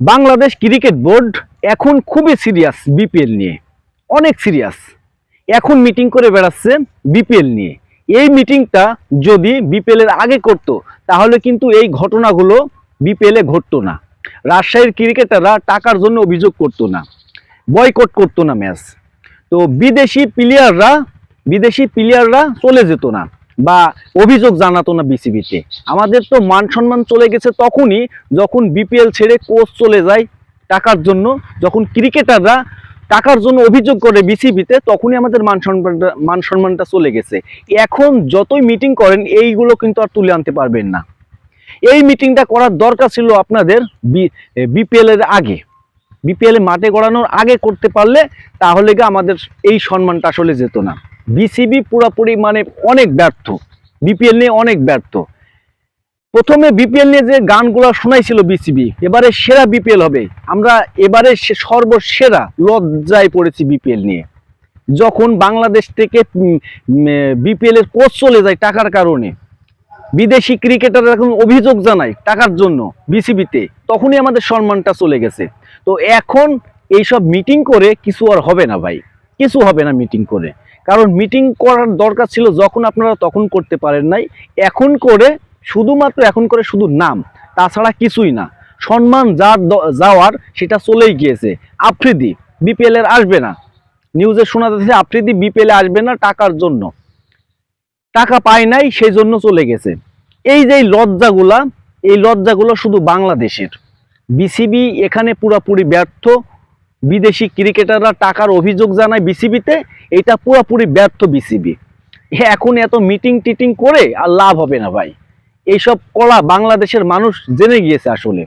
Bangladesh cricket board এখন খুবই serious BPL নিয়ে। অনেক সিরিয়াস। এখন মিটিং করে বেড়াচ্ছে বিপিএল নিয়ে। এই মিটিংটা যদি বিপিএল এর আগে করত, তাহলে কিন্তু এই ঘটনাগুলো বিপিএল ঘটতো না। রাজশাহীর ক্রিকেটাররা টাকার জন্য অভিযোগ করতো না। বয়কট করতো না ম্যাচ। তো বিদেশি প্লেয়াররা বিদেশি প্লেয়াররা চলে যেত না। বা অভিযোগ জানাতো না বিসিবিতে। আমাদের তো মান সম্মান চলে গেছে তখনই যখন বিপিএল ছেড়ে কোচ চলে যায় টাকার জন্য, যখন ক্রিকেটাররা টাকার জন্য অভিযোগ করে বিসিবিতে, তখনই আমাদের মান সম্মানটা মান সম্মানটা চলে গেছে। এখন যতই মিটিং করেন, এইগুলো কিন্তু আর তুলে আনতে পারবেন না। এই মিটিংটা করার দরকার ছিল আপনাদের বিপিএল এর আগে। বিপিএল মাঠে গড়ানোর আগে করতে পারলে, তাহলে আমাদের এই সম্মানটা আসলে যেত না। বিসিবি পুরাপুরি মানে অনেক ব্যর্থ। বিপিএল নিয়ে অনেক ব্যর্থ। প্রথমে বিপিএল নিয়ে যে গানগুলো শোনাইছিল বিসিবি এবারে সেরা বিপিএল হবে। আমরা এবারে সর্বসেরা লজ্জায় পড়েছি বিপিএল নিয়ে। যখন বাংলাদেশ থেকে বিপিএল এর কোচ চলে যায় টাকার কারণে, বিদেশি ক্রিকেটার এখন অভিযোগ জানায় টাকার জন্য বিসিবিতে তখনই আমাদের সম্মানটা চলে গেছে। তো এখন এইসব মিটিং করে কিছু আর হবে না ভাই। কিছু হবে না মিটিং করে। কারণ মিটিং করার দরকার ছিল যখন আপনারা তখন করতে পারেন নাই। এখন করে শুধুমাত্র এখন করে শুধু নাম, তাছাড়া কিছুই না। সম্মান যার যাওয়ার সেটা চলেই গিয়েছে। আফ্রিদি বিপিএল এর আসবে না। নিউজে শোনা যাচ্ছে আফ্রিদি বিপিএল এ আসবে না টাকার জন্য। টাকা পায় নাই, সেই জন্য চলে গেছে। এই যে লজ্জাগুলা, এই লজ্জাগুলো শুধু বাংলাদেশের। বিসিবি এখানে পুরাপুরি ব্যর্থ। বিদেশি ক্রিকেটাররা টাকার অভিযোগ জানায় বিসিবিতে, এটা পুরোপুরি ব্যর্থ বিসিবি। এখন এত মিটিং টিটিং করে আর লাভ হবে না ভাই। এইসব কলা বাংলাদেশের মানুষ জেনে গিয়েছে আসলে।